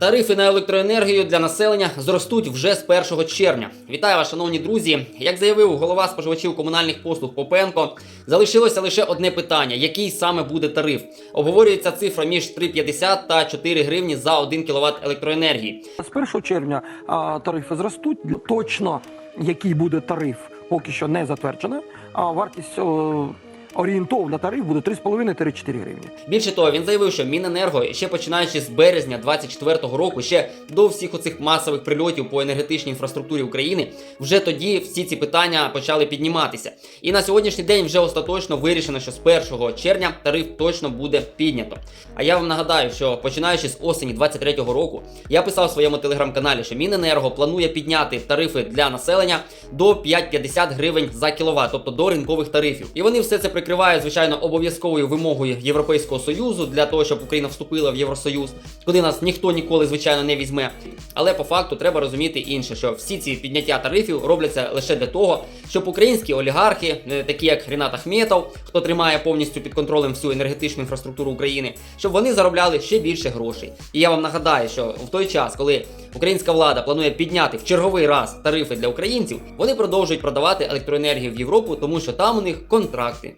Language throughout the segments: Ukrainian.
Тарифи на електроенергію для населення зростуть вже з 1 червня. Вітаю вас, шановні друзі. Як заявив голова споживачів комунальних послуг Попенко, залишилося лише одне питання: який саме буде тариф? Обговорюється цифра між 3,50 та 4 гривні за 1 кВт електроенергії. З 1 червня а, тарифи зростуть. Точно який буде тариф, поки що не затверджено. А вартість о, орієнтовна тариф буде 3,5-4 гривні. Більше того, він заявив, що Міненерго ще починаючи з березня 24-го року, ще до всіх оцих масових прильотів по енергетичній інфраструктурі України, вже тоді всі ці питання почали підніматися. І на сьогоднішній день вже остаточно вирішено, що з 1 червня тариф точно буде піднято. А я вам нагадаю, що починаючи з осені 23-го року, я писав в своєму телеграм-каналі, що Міненерго планує підняти тарифи для населення до 5,50 гривень за кіловат, тобто до ринкових тарифів. І вони все це прикривають, звичайно, обов'язковою вимогою Європейського союзу для того, щоб Україна вступила в Євросоюз, куди нас ніхто ніколи, звичайно, не візьме. Але по факту треба розуміти інше, що всі ці підняття тарифів робляться лише для того, щоб українські олігархи, е, такі як Рінат Ахметов, хто тримає повністю під контролем всю енергетичну інфраструктуру України, щоб вони заробляли ще більше грошей. І я вам нагадаю, що в той час, коли українська влада планує підняти в черговий раз тарифи для українців, вони продовжують продавати електроенергію в Європу, тому що там у них контракти.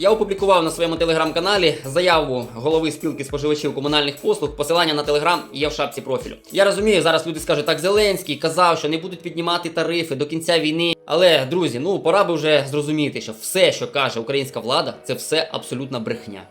Я опублікував на своєму телеграм-каналі заяву голови спілки споживачів комунальних послуг. Посилання на телеграм є в шапці профілю. Я розумію, зараз люди скажуть, так Зеленський казав, що не будуть піднімати тарифи до кінця війни. Але друзі, ну пора би вже зрозуміти, що все, що каже українська влада, це все абсолютна брехня.